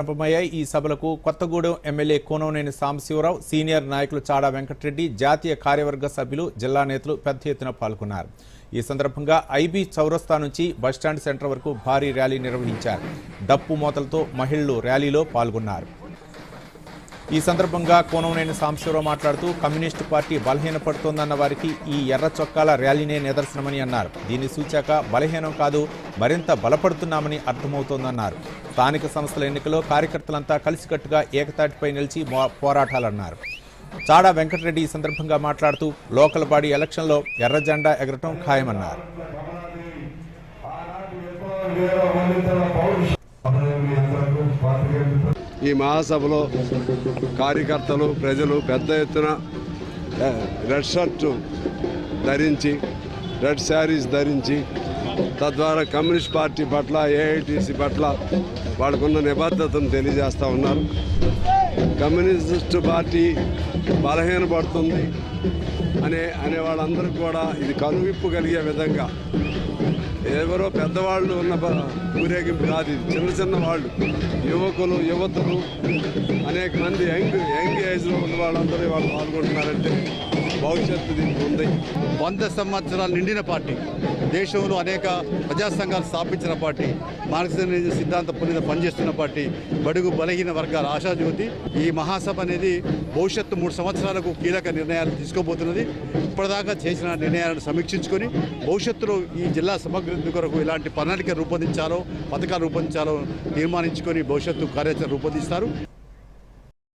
ప్రారంభమయ్యాయి ఈ సభలకు కొత్తగూడెం ఎమ్మెల్యే కోనోనేని సాంబశివరావు సీనియర్ నాయకులు చాడా వెంకటరెడ్డి జాతీయ కార్యవర్గ సభ్యులు జిల్లా నేతలు పెద్ద ఎత్తున పాల్గొన్నారు. ఈ సందర్భంగా ఐబీ చౌరస్తా నుంచి బస్టాండ్ సెంటర్ వరకు భారీ ర్యాలీ నిర్వహించారు. డప్పు మోతలతో మహిళలు ర్యాలీలో పాల్గొన్నారు. ఈ సందర్భంగా కోనవనేని సాంబశివరావు మాట్లాడుతూ కమ్యూనిస్టు పార్టీ బలహీనపడుతోందన్న వారికి ఈ ఎర్ర చొక్కాల ర్యాలీనే నిదర్శనమని అన్నారు. దీన్ని సూచాక బలహీనం కాదు మరింత బలపడుతున్నామని అర్థమవుతోందన్నారు. స్థానిక సంస్థల ఎన్నికలో కార్యకర్తలంతా కలిసికట్టుగా ఏకతాటిపై నిలిచి పోరాటాలన్నారు. చాడా వెంకటరెడ్డి ఈ సందర్భంగా మాట్లాడుతూ లోకల్ బాడీ ఎలక్షన్లో ఎర్ర జెండా ఎగరటం ఖాయమన్నారు. ఈ మహాసభలో కార్యకర్తలు ప్రజలు పెద్ద ఎత్తున రెడ్ షర్టు ధరించి రెడ్ శారీస్ ధరించి తద్వారా కమ్యూనిస్ట్ పార్టీ పట్ల ఏఐటీసీ పట్ల వాళ్ళకున్న నిబద్ధతను తెలియజేస్తూ ఉన్నారు. కమ్యూనిస్ట్ పార్టీ బలహీనపడుతుంది అనే అనే వాళ్ళందరికీ కూడా ఇది కనువిప్పు కలిగే విధంగా ఎవరో పెద్దవాళ్ళు ఉన్న ఊరేగింపు కాదు ఇది. చిన్న చిన్న వాళ్ళు. యువకులు యువతులు అనేక మంది యంగ్ యంగ్ ఏజ్లో ఉన్న వాళ్ళందరూ వాళ్ళు పాల్గొంటున్నారంటే భవిష్యత్తు దీనికి ఉంది. వంద సంవత్సరాలు నిండిన పార్టీ. దేశంలో అనేక ప్రజా సంఘాలు స్థాపించిన పార్టీ మార్క్సిజం సిద్ధాంతం పొందిన పనిచేస్తున్న పార్టీ బడుగు బలహీన వర్గాల ఆశాజ్యోతి. ఈ మహాసభ అనేది భవిష్యత్తు మూడు సంవత్సరాలకు కీలక నిర్ణయాలు తీసుకోబోతున్నది. ఇప్పటిదాకా చేసిన నిర్ణయాలను సమీక్షించుకొని భవిష్యత్తులో ఈ జిల్లా సమగ్రత కొరకు ఎలాంటి ప్రణాళిక రూపొందించాలో పథకాలు రూపొందించాలో తీర్మానించుకొని భవిష్యత్తు కార్యాచరణ రూపొందిస్తారు.